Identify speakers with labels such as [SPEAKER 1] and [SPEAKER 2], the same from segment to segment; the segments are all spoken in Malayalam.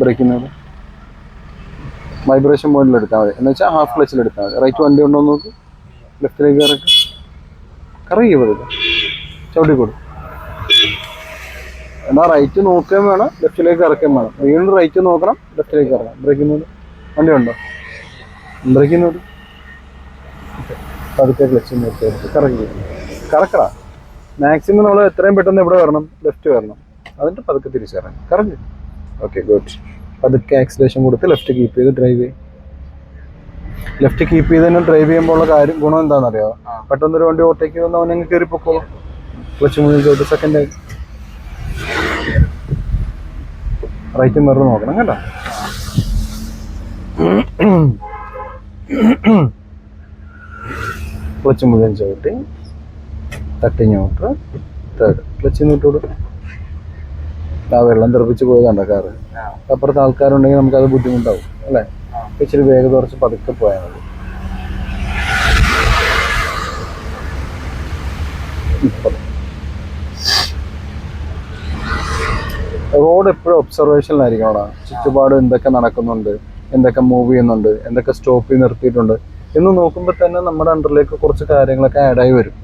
[SPEAKER 1] ബ്രേക്കുന്നത് വൈബ്രേഷൻ മോഡിൽ എടുത്താൽ മതി. എന്ന് വെച്ചാൽ ഹാഫ് ക്ലച്ചിൽ എടുത്താൽ മതി. റൈറ്റ് വണ്ടി ഉണ്ടോ നോക്ക്. ലെഫ്റ്റിലേക്ക് ഇറക്കി കറങ്ങി ചവിട്ടി ചവിട്ടിക്കൊടു എന്നാൽ റൈറ്റ് നോക്കുകയും വേണം ലെഫ്റ്റിലേക്ക് ഇറക്കുകയും വേണം. വീണ്ടും റൈറ്റ് നോക്കണം ലെഫ്റ്റിലേക്ക് ഇറങ്ങാം ബ്രേക്കിനോട് വണ്ടി ഉണ്ടോ? ബ്രേക്കിനോട് പതുക്കെ ക്ലച്ച് നിർത്തി കറങ്ങി കറക്കടാ. മാക്സിമം നമ്മൾ എത്രയും പെട്ടെന്ന് ഇവിടെ വരണം? ലെഫ്റ്റ് വരണം. അതിന്റെ പതുക്കെ തിരിച്ചറിയാം കറങ്ങി. ഓക്കെ ഗുഡ് പതുക്കെ ആക്സിലേഷൻ കൊടുത്ത് ലെഫ്റ്റ് കീപ്പ് ചെയ്ത് ഡ്രൈവ് ചെയ്യും. ലെഫ്റ്റ് കീപ്പ് ചെയ്ത് തന്നെ ഡ്രൈവ് ചെയ്യുമ്പോൾ ഉള്ള കാര്യം ഗുണം എന്താണെന്നറിയോ? പെട്ടെന്ന് ഒരു വണ്ടി ഓട്ടേക്ക് വന്ന് അവനങ്ങ് കയറി പൊക്കോളും. ക്ലച്ച് മുന്നിൽ ചോട്ട് സെക്കൻഡ് റൈറ്റ് മിറർ നോക്കണം കേട്ടോ. ക്ലച്ച് മുഴുവൻ ചവിട്ടി തട്ടിഞ്ഞോട്ട് തേർഡ് ക്ലച്ച് ഇങ്ങോട്ടോട് ആ വെള്ളം തെറിപ്പിച്ച് പോയതാണ് കാറ്? അപ്പുറത്ത് ആൾക്കാരുണ്ടെങ്കിൽ നമുക്കത് ബുദ്ധിമുട്ടാവും അല്ലേ? ഇച്ചിരി വേഗം കുറച്ച് പതുക്കെ പോയാൽ മതി. റോഡ് എപ്പോഴും ഒബ്സർവേഷനിലായിരിക്കണം അവിടെ. ചുറ്റുപാട് എന്തൊക്കെ നടക്കുന്നുണ്ട് എന്തൊക്കെ മൂവ് ചെയ്യുന്നുണ്ട് എന്തൊക്കെ സ്റ്റോപ്പ് ചെയ്ത് നിർത്തിയിട്ടുണ്ട് എന്ന് നോക്കുമ്പോൾ തന്നെ നമ്മുടെ അണ്ടറിലേക്ക് കുറച്ച് കാര്യങ്ങളൊക്കെ ആഡായി വരും.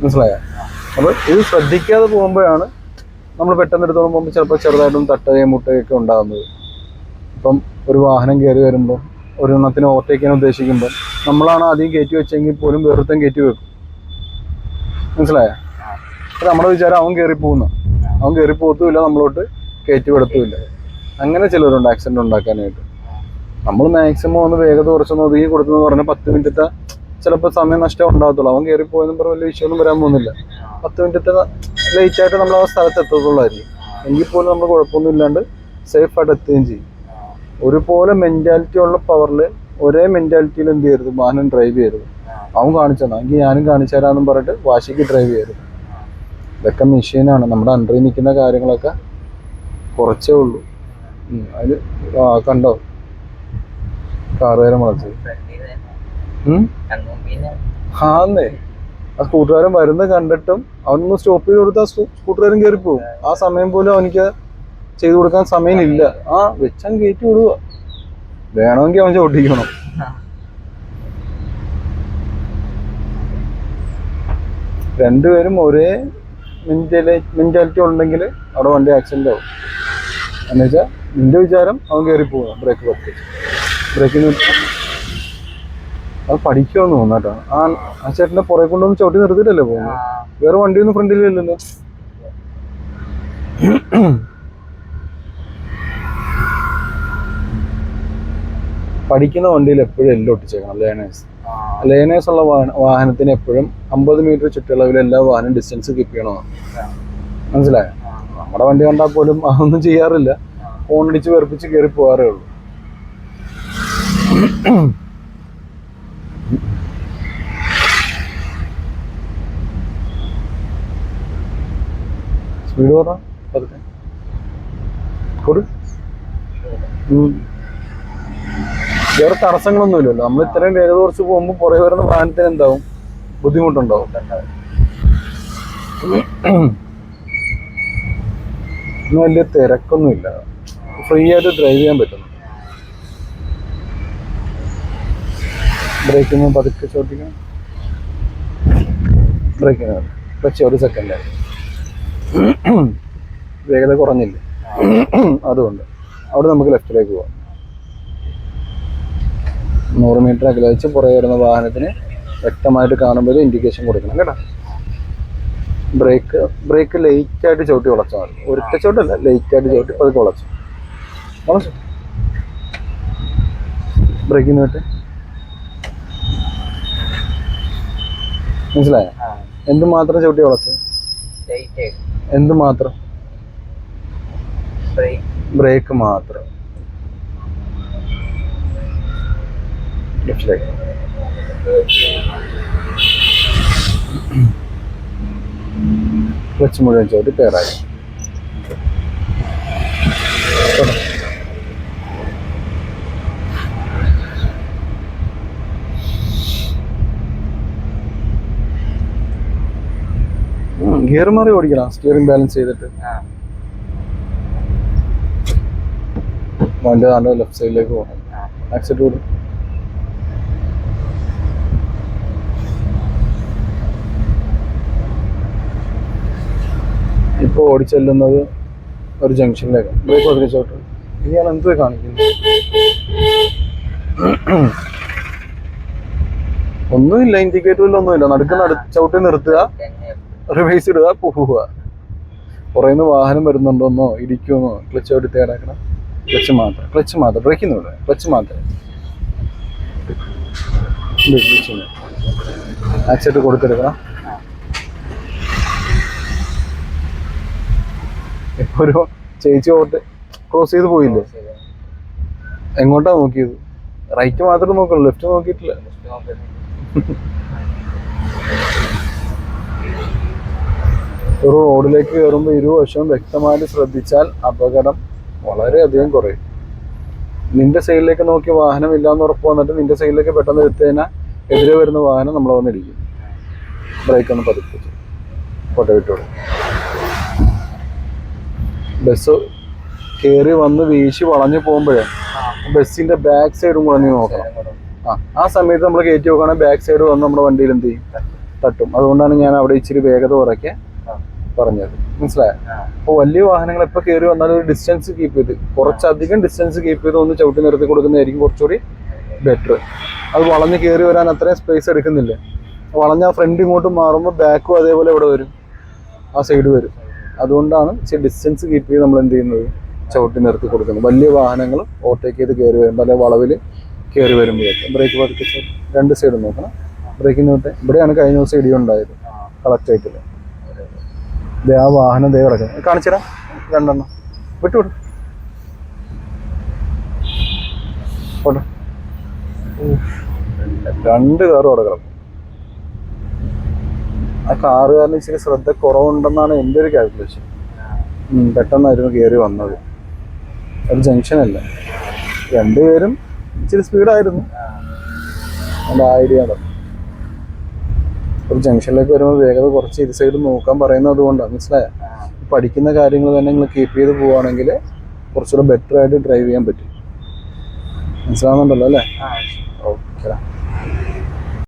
[SPEAKER 1] മനസ്സിലായോ? അപ്പോൾ ഇത് ശ്രദ്ധിക്കാതെ പോകുമ്പോഴാണ് നമ്മൾ പെട്ടെന്ന് എടുത്തോളം പോകുമ്പോൾ ചിലപ്പോൾ ചെറുതായിട്ടും തട്ടുകയും മുട്ടുകയൊക്കെ ഉണ്ടാകുന്നത് ഇപ്പം ഒരു വാഹനം കയറി വരുമ്പോൾ ഒരു എണ്ണത്തിന് ഓവർടേക്ക് ചെയ്യാൻ ഉദ്ദേശിക്കുമ്പോൾ നമ്മളാണ് ആദ്യം കയറ്റി വെച്ചെങ്കിൽ പോലും വെറുതെ കയറ്റി വെക്കും. മനസ്സിലായോ? നമ്മുടെ വിചാരം അവൻ കയറി പോകുന്നു. അവൻ കയറി പോകത്തുമില്ല നമ്മളോട്ട് കയറ്റി വിടത്തുമില്ല. അങ്ങനെ ചിലരുണ്ട് ആക്സിഡന്റ് ഉണ്ടാക്കാനായിട്ട്. നമ്മൾ മാക്സിമം ഒന്ന് വേഗത കുറച്ചൊന്ന് ഒതുങ്ങി കൊടുത്തെന്ന് പറഞ്ഞാൽ പത്ത് മിനിറ്റത്തെ ചിലപ്പോൾ സമയം നഷ്ടം ഉണ്ടാകത്തുള്ളൂ അവൻ കയറി പോയെന്ന് പറഞ്ഞ വലിയ വിഷയമൊന്നും വരാൻ പോകുന്നില്ല. പത്ത് മിനിറ്റത്തെ ലേറ്റ് ആയിട്ട് നമ്മൾ ആ സ്ഥലത്ത് എത്തത്തുള്ളായിരിക്കും എങ്കിൽ പോലും നമ്മൾ കുഴപ്പമൊന്നും ഇല്ലാണ്ട് സേഫ് ആയിട്ട് എത്തുകയും ചെയ്യും. ഒരുപോലെ മെന്റാലിറ്റി ഉള്ള പവറിൽ ഒരേ മെന്റാലിറ്റിയിൽ എന്ത് ചെയ്യരുത്? വാഹനം ഡ്രൈവ് ചെയ്യരുത്. അവൻ കാണിച്ചു തന്നാ എങ്കിൽ ഞാനും കാണിച്ചു തരാമെന്നും പറഞ്ഞിട്ട് വാശിക്ക് ഡ്രൈവ് ചെയ്യരുത്. ഇതൊക്കെ മെഷീനാണ് നമ്മുടെ അണ്ടറിൽ നിൽക്കുന്ന കാര്യങ്ങളൊക്കെ കുറച്ചേ ഉള്ളൂ. അതിൽ ആ കണ്ടോ? കാറുകാരെ വളച്ചത് ഉം? ആന്നേ. ആ സ്കൂട്ടുകാരൻ വരുന്നത് കണ്ടിട്ടും അവനൊന്ന് സ്റ്റോപ്പ് ചെയ്ത് കൊടുത്താൽ സ്കൂട്ടുകാരൻ കയറി പോകും ആ സമയം പോലും അവനിക്ക് ചെയ്തു കൊടുക്കാൻ സമയമില്ല. ആ വെച്ചൻ കയറ്റി വിടുക. വേണമെങ്കിൽ അവൻ ചോട്ടിക്കണം രണ്ടുപേരും ഒരേ മെന്റാലിറ്റി ഉണ്ടെങ്കിൽ അവിടെ വണ്ടി ആക്സിഡന്റ് ആവും. എന്നുവെച്ചാൽ നിന്റെ വിചാരം അവൻ കയറി പോവുക. ബ്രേക്ക് പറ്റി ബ്രേക്കിന് അത് പഠിക്കുമെന്ന് തോന്നാട്ടോ ആ ആ ചേട്ടന്റെ പുറകെ കൊണ്ടൊന്നും ചവിട്ടി നിർത്തിയിട്ടല്ലേ പോകുന്നത്? വേറെ വണ്ടിയൊന്നും ഫ്രണ്ടിലില്ലല്ലോ? പഠിക്കുന്ന വണ്ടിയിൽ എപ്പോഴും എല്ലാം ഒട്ടിച്ചേക്കണം ലേണേഴ്സ്. ലേണേഴ്സ് ഉള്ള വാഹനത്തിന് എപ്പോഴും അമ്പത് മീറ്റർ ചുറ്റളവിൽ എല്ലാ വാഹനം ഡിസ്റ്റൻസ് കീപ്പ് ചെയ്യണമെന്ന് മനസ്സിലായോ? നമ്മുടെ വണ്ടി കണ്ടാൽ പോലും അതൊന്നും ചെയ്യാറില്ല. ഫോൺ അടിച്ച് വെറുപ്പിച്ച് കയറി പോകാറേ ഉള്ളൂ. സ്പീഡ് പറഞ്ഞ പതുക്കെ. കൊടു. നമ്മൾ ഇത്രയും വേഗത കുറച്ച് പോകുമ്പോൾ പുറകെ വരുന്ന വാഹനത്തിന് എന്താവും? ബുദ്ധിമുട്ടുണ്ടാവും. വലിയ തിരക്കൊന്നുമില്ല. ഫ്രീ ആയിട്ട് ഡ്രൈവ് ചെയ്യാൻ പറ്റുന്നു. ബ്രേക്കിന് പതുക്കെ ചോട്ടിക്കണം. ബ്രേക്കിന് പക്ഷേ ഒരു സെക്കൻഡ് വേഗത കുറഞ്ഞില്ല? അതുകൊണ്ട് അവിടെ നമുക്ക് ലെഫ്റ്റിലേക്ക് പോവാം. നൂറ് മീറ്റർ അകലെ വെച്ച് പുറകെ വരുന്ന വാഹനത്തിന് വ്യക്തമായിട്ട് കാണുമ്പോൾ ഇൻഡിക്കേഷൻ കൊടുക്കണം കേട്ടോ. ബ്രേക്ക് ബ്രേക്ക് ലേറ്റ് ആയിട്ട് ചവിട്ടി വളച്ചാൽ മതി. ഒരിട്ട ചവിട്ടല്ല ലേറ്റ് ആയിട്ട് ചവിട്ടി പതുക്കെ വളച്ചു. വളച്ചു? ബ്രേക്കിന് വിട്ട്. മനസ്സിലായോ? എന്ത് മാത്രം ചവിട്ടി വളച്ചു? എന്ത് മാത്രം. ബ്രേക്ക് മാത്രം ക്ലച്ച് മുഴുവൻ ചവിട്ടി പേരായി ഗിയർ മാറി ഓടിക്കണം സ്റ്റിയറിംഗ് ബാലൻസ് ചെയ്തിട്ട്. വണ്ടി നല്ല ലെഫ്റ്റ് സൈഡിലേക്ക് പോകണം ആക്സിഡന്റ് കൂടി. ഇപ്പോൾ ഓടിച്ചെല്ലുന്നത് ഒരു ജംഗ്ഷനിലേക്ക് ബ്രേക്ക് ഒതുക്കിച്ചോട്ട് ഇയാൾ എന്ത് കാണിക്കുന്നു? ഒന്നുമില്ല ഇൻഡിക്കേറ്ററിൽ ഒന്നുമില്ല. നടുക്ക് നട ചവിട്ടി നിർത്തുക. റിവേഴ്സ് ഇടുക പോവുക പുറയുന്ന വാഹനം വരുന്നുണ്ടോന്നോ ഇടിക്കുമെന്നോ ക്ലച്ച് എടുത്ത് കിടക്കണം? ക്ലച്ച് മാത്രം ക്ലച്ച് മാത്രം. ബ്രേക്കിന്ന് വിടുക ക്ലച്ച് മാത്രം. ആക്സിഡന്റ് കൊടുത്തെടുക്കണം. ഇപ്പൊ ഒരു ചേച്ചി ഓട്ട് ക്രോസ് ചെയ്ത് പോയില്ലേ? എങ്ങോട്ടാ നോക്കിയത്? റൈറ്റ് മാത്രം നോക്കണം? ലെഫ്റ്റ് നോക്കിയിട്ടില്ല? ഒരു റോഡിലേക്ക് കയറുമ്പോൾ ഇരുവശവും വ്യക്തമായിട്ട് ശ്രദ്ധിച്ചാൽ അപകടം വളരെയധികം കുറയും. നിന്റെ സൈഡിലേക്ക് നോക്കി വാഹനം ഇല്ലാന്ന് ഉറപ്പ് വന്നിട്ട് നിന്റെ സൈഡിലേക്ക് പെട്ടെന്ന് എത്തുകഴിഞ്ഞാൽ എതിരെ വരുന്ന വാഹനം നമ്മളെ വന്നിരിക്കും. ബ്രേക്ക് ഒന്ന് പതിപ്പിച്ചു ഫോട്ടോ വിട്ടോളൂ. ബസ് കയറി വന്ന് വീശി വളഞ്ഞു പോകുമ്പോഴേ ബസ്സിന്റെ ബാക്ക് സൈഡും കൂടെ നോക്കണം. ആ ആ സമയത്ത് നമ്മൾ കയറ്റി നോക്കുകയാണെങ്കിൽ ബാക്ക് സൈഡ് വന്ന് നമ്മുടെ വണ്ടിയിൽ എന്ത് ചെയ്യും? തട്ടും. അതുകൊണ്ടാണ് ഞാൻ അവിടെ ഇച്ചിരി വേഗത കുറയ്ക്കാൻ പറഞ്ഞത്. മനസ്സിലായ? അപ്പോൾ വലിയ വാഹനങ്ങൾ എപ്പോൾ കയറി വന്നാലും ഒരു ഡിസ്റ്റൻസ് കീപ്പ് ചെയ്ത്. കുറച്ചധികം ഡിസ്റ്റൻസ് കീപ്പ് ചെയ്ത് ഒന്ന് ചവിട്ടി നിർത്തി കൊടുക്കുന്നതായിരിക്കും കുറച്ചുകൂടി ബെറ്റർ അത് വളഞ്ഞ് കയറി വരാൻ അത്രയും സ്പേസ് എടുക്കുന്നില്ല. വളഞ്ഞ ഫ്രണ്ട് ഇങ്ങോട്ട് മാറുമ്പോൾ ബാക്കും അതേപോലെ ഇവിടെ വരും. ആ സൈഡ് വരും. അതുകൊണ്ടാണ് ഡിസ്റ്റൻസ് കീപ്പ് ചെയ്ത് നമ്മൾ എന്ത് ചെയ്യുന്നത്? ചവിട്ടി നിർത്തി കൊടുക്കുന്നത്. വലിയ വാഹനങ്ങൾ ഓവർടേക്ക് ചെയ്ത് കയറി വരുമ്പോൾ അല്ലെങ്കിൽ വളവിൽ കയറി വരുമ്പോഴേക്ക്. ബ്രേക്ക് പതുക്കെ രണ്ട് സൈഡും നോക്കണം. ബ്രേക്കിന് തൊട്ട് ഇവിടെയാണ് കഴിഞ്ഞ ദിവസം ഇടിയുണ്ടായത്. കളക്ട് കളക്ടറേറ്റിൽ ദേ ആ വാഹനം ദേ കിടക്കുന്നത് കാണിച്ചുതരാം. രണ്ടെണ്ണം. വിട്ടു വിട്ടു പോട്ടെ. രണ്ട് കാറും അവിടെ കിടക്കും. ആ കാറുകാരന് ഇച്ചിരി ശ്രദ്ധ കുറവുണ്ടെന്നാണ് എന്റെ ഒരു കാൽക്കുലേഷൻ പെട്ടെന്നായിരുന്നു കയറി വന്നത്. ഒരു ജംഗ്ഷനല്ല രണ്ടുപേരും ഇച്ചിരി സ്പീഡായിരുന്നു എന്റെ ഐഡിയ ആണ് ഒരു ജംഗ്ഷനിലേക്ക് വരുമ്പോൾ വേഗത കുറച്ച് ഇരു സൈഡ് നോക്കാൻ പറയുന്നത് അതുകൊണ്ടാണ് മനസ്സിലായ? പഠിക്കുന്ന കാര്യങ്ങൾ തന്നെ നിങ്ങൾ കീപ്പ് ചെയ്ത് പോവുകയാണെങ്കിൽ കുറച്ചുകൂടെ ബെറ്റർ ആയിട്ട് ഡ്രൈവ് ചെയ്യാൻ പറ്റും. മനസ്സിലാവുന്നുണ്ടല്ലോ അല്ലേ? ഓക്കെ